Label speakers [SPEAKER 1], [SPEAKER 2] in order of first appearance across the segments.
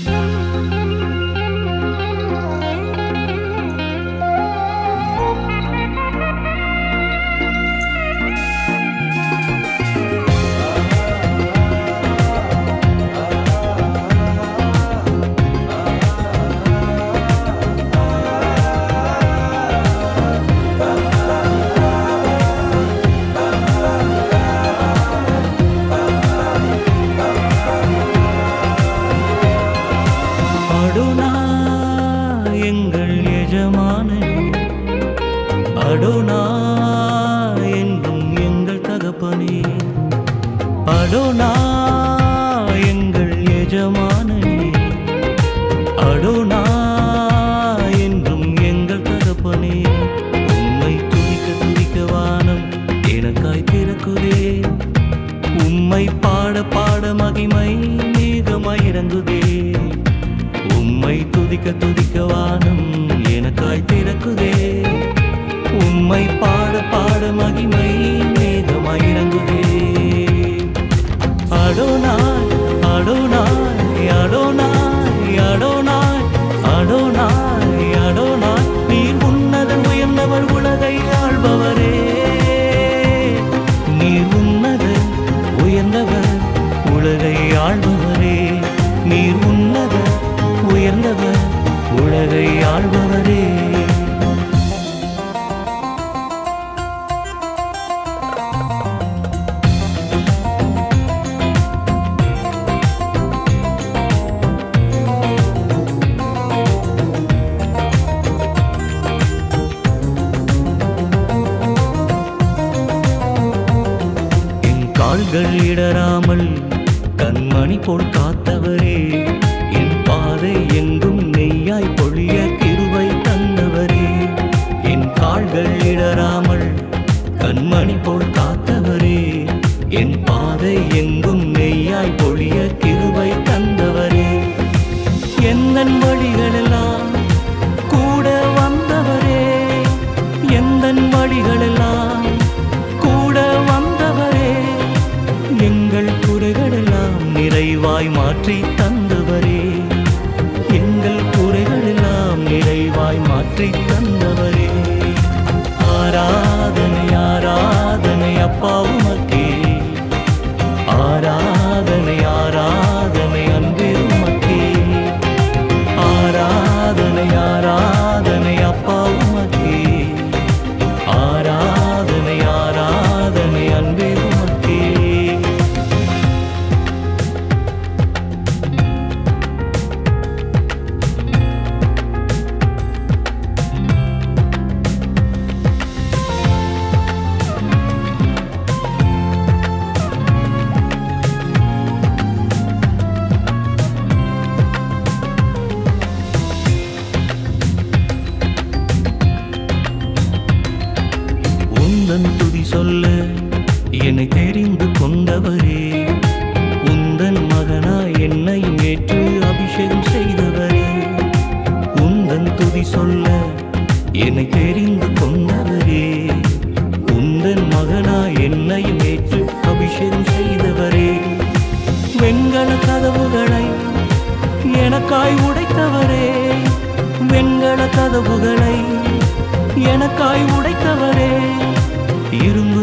[SPEAKER 1] அடோனா அடோனா எங்கள் எஜமானனே. அடோனா என்றும் எங்கள் தகப்பனே. உம்மை துதிக்க துதிக்க வானம் எனக்காய் திறக்குதே. உம்மை பாட பாட மகிமை மேகமாய் இறங்குதே. உம்மை துதிக்க துதிக்க வானம் எனக்காய் திறக்குதே. உம்மை பாட பாட மகிமை கால்கள் இடராமல் கண்மணி போல் காத்தவரே. என் பாதை எங்கும் நெய்யாய் பொழிய கிருவை தந்தவரே. என் கால்கள் இடராமல் கண்மணி போல் காத்தவரே. என் பாதை எங்கும் நெய்யாய் பொழிய கிருவை தந்தவரே. எந்தன் வழிகளெல்லாம் கூட வந்தவரே. என்னையும் ஏற்று அபிஷேகம் செய்தவரே. வெண்கல கதவுகளை எனக்காய் உடைத்தவரே. வெண்கல கதவுகளை எனக்காய் உடைத்தவரே. இருந்து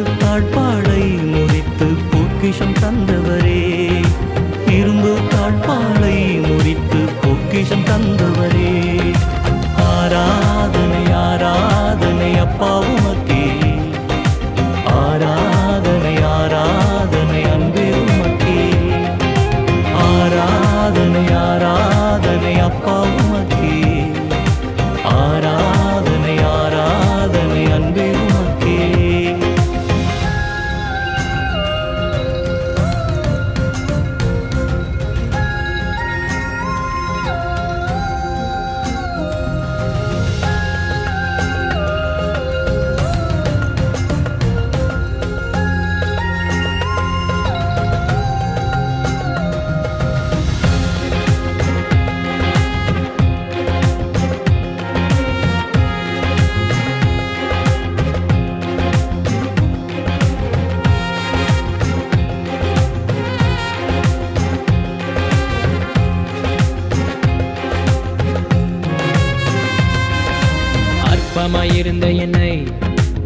[SPEAKER 2] இருந்த என்னை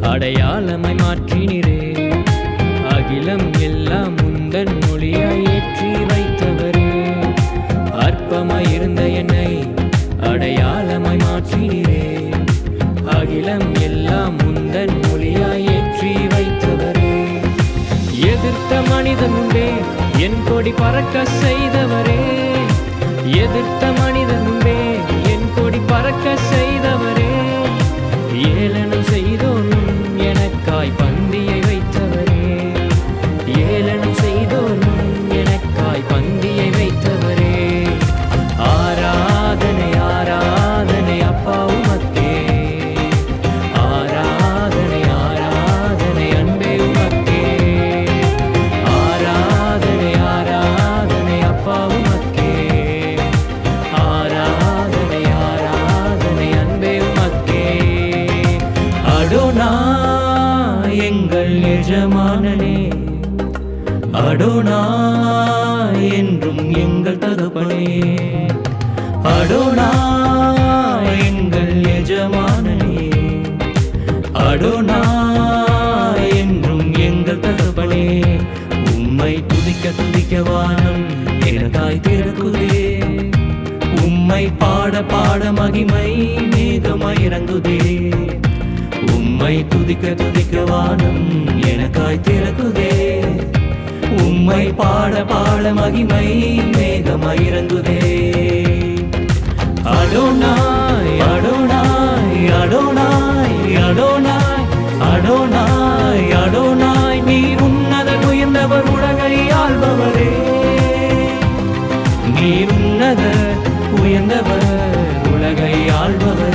[SPEAKER 2] அடையாளமாய் மாற்றினிறே அகிலம் எல்லாம் முந்தன் மொழியாய் ஏற்றி வைத்தவரே. அற்பமாயிருந்த என்னை அடையாளமாய் மாற்றினிறே அகிலம் எல்லாம் முந்தன் மொழியாய் ஏற்றி வைத்தவரே. எதிர்த்த மனிதன் உண்டே என் கொடி பறக்க செய்தவரே. எதிர்த்த மனிதன் உண்டே என் கொடி பறக்க செய்தவரே. ஏளனம்
[SPEAKER 1] செய் எங்கள் எஜமானனே. அடோனா என்றும் எங்கள் தகப்பனே. அடோனா எங்கள் எஜமானனே. அடோனா என்றும் எங்கள் தகப்பனே. உம்மை துதிக்க துதிக்க வானம் எனக்காய் திறக்குதே. உம்மை பாட பாட மகிமை மேகமாய் இறங்குதே. உம்மை துதிக்க துதிக்க வானம் எனக்காய் திறக்குதே. உம்மை பாட பாட மகிமை மேகமாய் இறங்குதே. Adonai Adonai Adonai Adonai Adonai Adonai நீ உன்னத உயர்ந்தவர் உலகை ஆள்பவரே. நீ உன்னத உயர்ந்தவர் உலகை ஆள்பவர்.